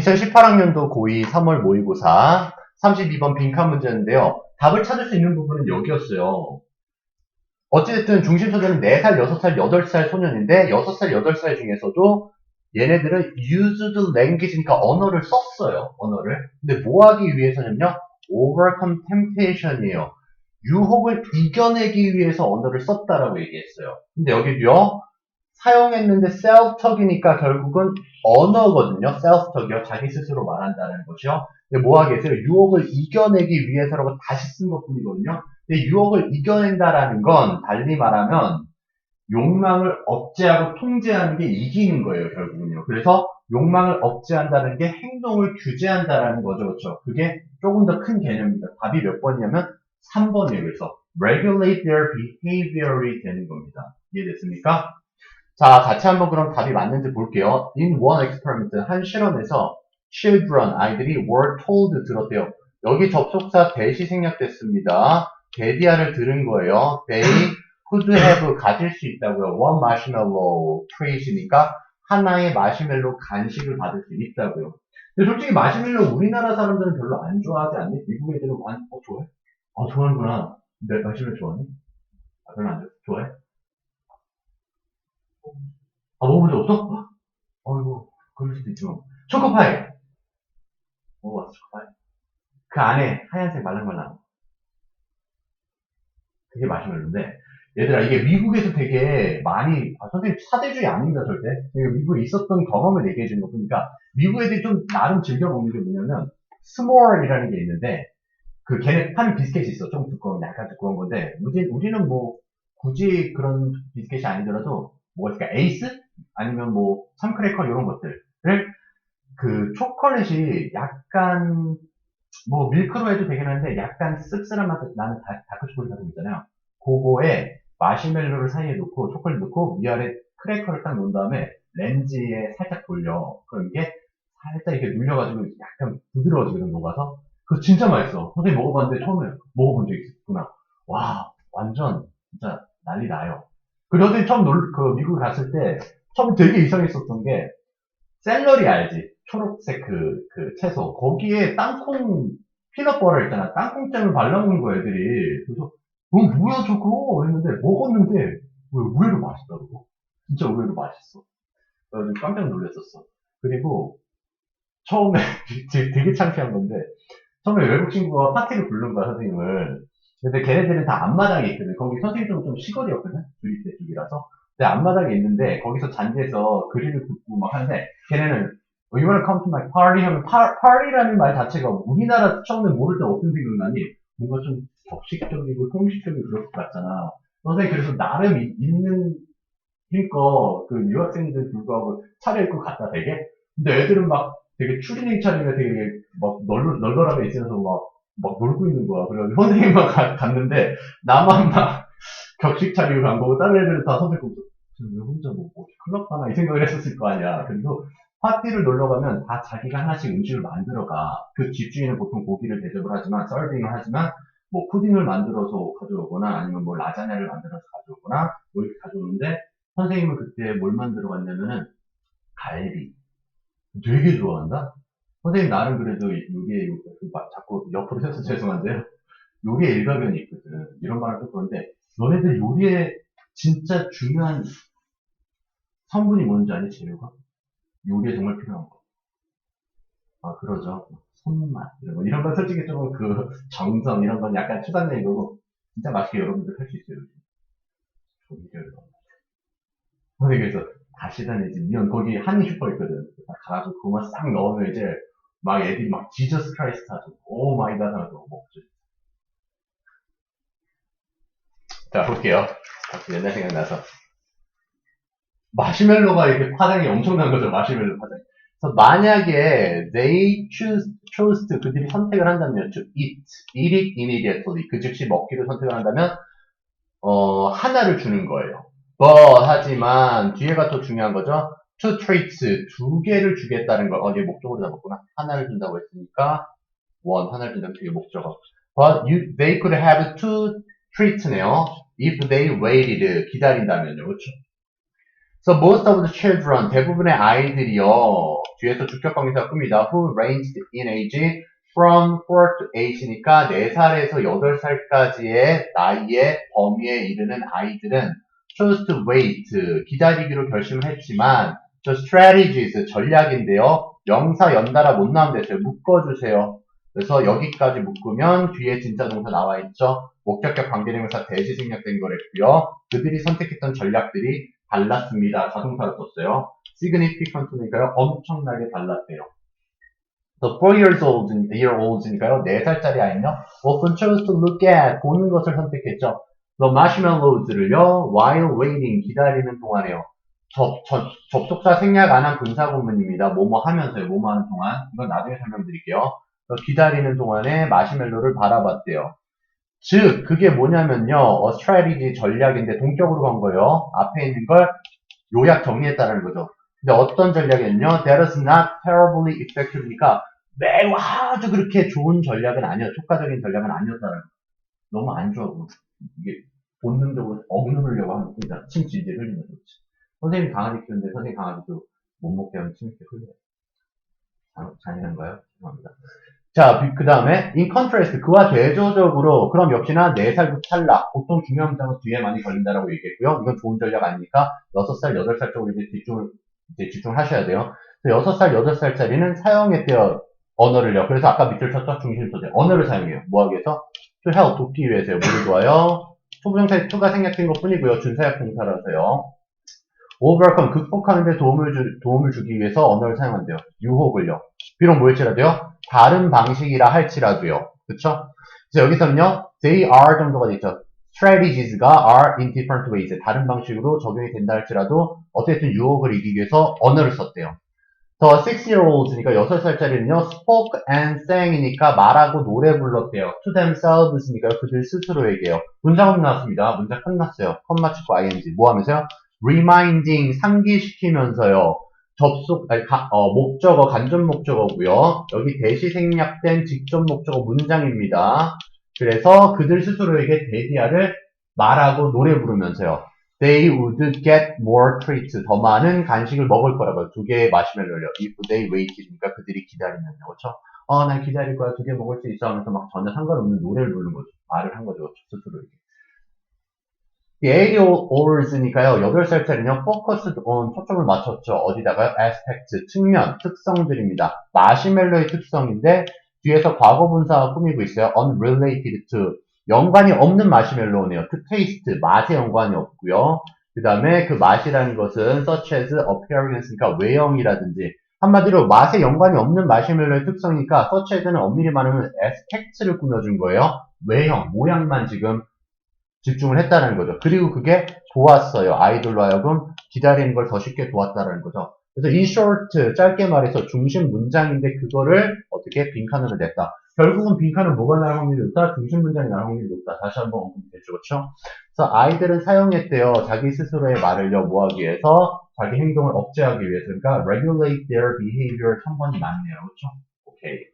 2018학년도 고2 3월 모의고사 32번 빈칸 문제인데요. 답을 찾을 수 있는 부분은 여기였어요. 어찌됐든 중심 소재는 4살, 6살, 8살 소년인데 6살, 8살 중에서도 얘네들은 used language니까 언어를 썼어요. 언어를. 근데 뭐 하기 위해서냐면요. overcome temptation이에요. 유혹을 이겨내기 위해서 언어를 썼다라고 얘기했어요. 근데 여기도요. 사용했는데 self-talk이니까 결국은 언어거든요. self-tal이요. 자기 스스로 말한다는 것이요. 근데 뭐 하겠어요? 유혹을 이겨내기 위해서라고 다시 쓴 것 뿐이거든요. 근데 유혹을 이겨낸다라는 건 달리 말하면 욕망을 억제하고 통제하는 게 이기는 거예요, 결국은요. 그래서 욕망을 억제한다는 게 행동을 규제한다라는 거죠, 그렇죠? 그게 조금 더 큰 개념입니다. 답이 몇 번이냐면 3번이에요. 그래서 regulate their behavior이 되는 겁니다. 이해됐습니까? 자, 같이 한번 그럼 답이 맞는지 볼게요. In one experiment, 한 실험에서 children, 아이들이 were told 들었대요. 여기 접속사 대시 생략됐습니다. 데디아를 들은 거예요. They could have 가질 수 있다고요. One marshmallow treat이니까 하나의 마시멜로 간식을 받을 수 있다고요. 근데 솔직히 마시멜로 우리나라 사람들은 별로 안 좋아하지 않니? 미국 애들은 완, 어, 좋아해? 어, 좋아하는구나. 내 마시멜로 좋아하니? 아, 별로 안 좋아해? 아, 먹어본 적 없어? 어이구, 그럴 수도 있지만. 초코파이! 먹어봤어, 초코파이? 그 안에 하얀색 말랑말랑. 그게 마시멜로인데, 얘들아, 이게 미국에서 되게 많이, 아, 선생님, 사대주의 아닙니다, 절대. 미국에 있었던 경험을 얘기해 주는 거 보니까, 미국 애들이 좀 나름 즐겨 먹는 게 뭐냐면, 스몰이라는 게 있는데, 그 걔네 파는 비스켓이 있어. 좀 두꺼운, 약간 두꺼운 건데, 우리, 우리는 뭐, 굳이 그런 비스켓이 아니더라도, 뭐가 있을까? 에이스? 아니면 뭐, 참크래커 이런 것들을, 그 초콜릿이 약간, 뭐 밀크로 해도 되긴 하는데 약간 씁쓸한 맛 나는 다- 다크 초콜릿 같은 거 있잖아요. 그거에 마시멜로를 사이에 넣고 초콜릿 넣고 위아래 크래커를 딱 놓은 다음에 렌즈에 살짝 돌려. 그럼 이게 살짝 이렇게 눌려가지고 약간 부드러워지거든 녹아서. 그거 진짜 맛있어. 선생님 먹어봤는데 처음에 먹어본 적 있었구나. 와 완전 진짜 난리 나요. 그리고 처음 놀, 그 미국에 갔을 때 처음 되게 이상했었던 게 샐러리 알지? 초록색 그, 그 채소. 거기에 땅콩, 피넛버터 있잖아. 땅콩잼을 발라먹는 거야, 애들이. 그래서, 어, 뭐야, 저거? 했는데, 먹었는데, 왜 의외로 맛있더라고. 진짜 의외로 맛있어. 그래서 깜짝 놀랐었어. 그리고, 처음에, 되게 창피한 건데, 처음에 외국 친구가 파티를 부른 거야, 선생님을. 근데 걔네들은 다 앞마당에 있거든. 거기 선생님들은 좀 시골이었거든? 주립대 쪽이라서. 근데 앞마당에 있는데, 거기서 잔디에서 그림을 긋고 막 하는데, 걔네는 to my party 하면 파, party라는 말 자체가 우리나라 처음에 모를 때 어떤 생각나니? 뭔가 좀 격식적이고 형식적이고 그럴 것 같잖아. 선생님 그래서 나름 이- 있는 힘껏 그 유학생들 불구하고 차려 입고 갔다 되게? 근데 애들은 막 되게 추리닝 차림에 되게 막 널, 널널하게 있으면서 막, 막 놀고 있는 거야. 그래가지고 선생님만 가- 갔는데 나만 막 격식 차리고 간 거고 다른 애들은 다 보면서 지금 왜 혼자 뭐, 뭐 클럽 가나 이 생각을 했었을 거 아니야. 그리고 파티를 놀러 가면 다 자기가 하나씩 음식을 만들어 가. 그 집주인은 보통 고기를 대접을 하지만, 서빙을 하지만, 뭐 푸딩을 만들어서 가져오거나, 아니면 뭐 라자냐를 만들어서 가져오거나, 뭐 이렇게 가져오는데, 선생님은 그때 뭘 만들어 갔냐면은, 갈비. 되게 좋아한다? 선생님 나름 그래도 요- 그막 자꾸 옆으로 서서 죄송한데요. 요리에 일가견이 있거든. 이런 말을 또 그런데, 너네들 요리에 진짜 중요한 성분이 뭔지 아니, 재료가? 요리에 정말 필요한 거. 아, 그러죠. 손맛, 이런 거. 이런 건 솔직히 조금 그, 정성, 이런 건 약간 추상적인 거고, 진짜 맛있게 여러분들 할 수 있어요. 넣어. 선생님, 그래서, 다시다니지, 미연, 거기 한인 슈퍼 있거든. 딱 가가지고 그거만 싹 넣으면 이제, 막 애들이 막 지저스 크라이스트 하죠. 오 마이 갓 하면서 먹죠. 자, 볼게요. 옛날 생각나서. 마시멜로가 이렇게 파장이 엄청난 거죠, 마시멜로 파장. 그래서 만약에 they choose, chose to 그들이 선택을 한다면 to eat, eat it immediately 그 즉시 먹기를 선택을 한다면 어 하나를 주는 거예요. but 하지만 뒤에가 더 중요한 거죠. two treats 두 개를 주겠다는 걸 어디 목적으로 잡았구나. 하나를 준다고 했으니까 one 하나를 준다고 뒤에 목적어. but you, they could have two treats네요. if they waited 기다린다면요, 그렇죠? So most of the children, 대부분의 아이들이요, 뒤에서 주격관계사가 끕니다. Who ranged in age from 4 to 8이니까 4살에서 8살까지의 나이의 범위에 이르는 아이들은 chose to wait, 기다리기로 결심을 했지만 저 strategies, 전략인데요. 명사 연달아 못 나오면 됐어요. 묶어주세요. 그래서 여기까지 묶으면 뒤에 진짜 동사 나와 있죠. 목적격 관계대명사 대시 생략된 거랬고요. 그들이 선택했던 전략들이 달랐습니다. 자동사로 썼어요. significant니까요. 엄청나게 달랐대요. The 4 years old, year olds니까요. 4살짜리 아이는요. often chose to look at, 보는 것을 선택했죠. The marshmallows를요. while waiting, 기다리는 동안에요. 접, 접, 접속사 생략 안한 분사구문입니다. 뭐뭐 하면서요. 뭐뭐 하는 동안. 이건 나중에 설명드릴게요. 기다리는 동안에 마시멜로를 바라봤대요. 즉, 그게 뭐냐면요. 어, strategy 전략인데 동격으로 간 거예요. 앞에 있는 걸 요약 정리했다는 거죠. 근데 어떤 전략이었냐? That is not terribly effective니까 매우 아주 그렇게 좋은 전략은 아니었, 효과적인 전략은 아니었다는 거. 너무 안 좋아. 이게 본능적으로 억누르려고 하는 겁니다. 침 질질 흘리면서. 선생님 강아지 키우는데 선생님 강아지도 못 먹게 하면 침 이렇게 흘려요. 아, 잔인한 거예요? 죄송합니다. 자, 그 다음에 in contrast 그와 대조적으로 그럼 역시나 4살부터 탈락 보통 중요한 문장은 뒤에 많이 걸린다라고 얘기했고요. 이건 좋은 전략 아니니까 6살, 8살 쪽으로 이제 집중을 이제 집중을 하셔야 돼요. 그래서 6살, 8살짜리는 사용했대요. 언어를요. 그래서 아까 밑줄 쳤죠? 중심 소재. 언어를 사용해요. 뭐 하기 위해서? to help, 돕기 위해서요. 뭐를 좋아요? 초부정사의 to가 생략된 것 뿐이고요. 준사역 동사라서요. overcome, 극복하는 데 도움을, 주, 도움을 주기 위해서 언어를 사용한대요. 유혹을요. 비록 뭐일지라도요. 다른 방식이라 할지라도요. 그쵸? 그래서 여기서는요. they are 정도가 돼 있죠. strategies가 are in different ways. 다른 방식으로 적용이 된다 할지라도 어쨌든 유혹을 이기기 위해서 언어를 썼대요. 더 6-year-olds니까 6살짜리는요. spoke and sang이니까 말하고 노래 불렀대요. to themselves니까요. 그들 스스로에게요. 문장은 나왔습니다. 문장 끝났어요. 컴마 치고 ing. 뭐 하면서요? reminding, 상기시키면서요. 접속, 아니, 가, 어, 목적어, 간접 목적어고요. 여기 대시 생략된 직접 목적어 문장입니다. 그래서 그들 스스로에게 데디아를 말하고 노래 부르면서요. They would get more treats. 더 많은 간식을 먹을 거라고요. 두 개의 마시멜로요. If they waited니까 그들이 기다리면요. 그렇죠? 어, 난 기다릴 거야. 두 개 먹을 수 있어 하면서 막 전혀 상관없는 노래를 부르는 거죠. 말을 한 거죠. 스스로에게. 80-olds니까요. 8살짜리는요. focused on 초점을 맞췄죠. 어디다가요? aspect, 측면, 특성들입니다. 마시멜로의 특성인데 뒤에서 과거분사가 꾸미고 있어요. unrelated to 연관이 없는 마시멜로네요. to taste, 맛에 연관이 없고요. 그 다음에 그 맛이라는 것은 such as appearance니까 외형이라든지 한마디로 맛에 연관이 없는 마시멜로의 특성이니까 as는 엄밀히 말하면 aspect를 꾸며준 거예요. 외형, 모양만 지금 집중을 했다는 거죠. 그리고 그게 좋았어요. 아이돌로 하여금 기다리는 걸 더 쉽게 도왔다는 거죠. 그래서 이 short, 짧게 말해서 중심 문장인데 그거를 어떻게 빈칸으로 냈다. 결국은 빈칸은 뭐가 나올 확률이 높다? 중심 문장이 나올 확률이 높다. 다시 한번 언급했죠. 그렇죠? 그래서 아이들은 사용했대요. 자기 스스로의 말을요. 뭐 하기 위해서? 자기 행동을 억제하기 위해서. 그러니까 regulate their behavior 3번이 맞네요. 그렇죠? 오케이.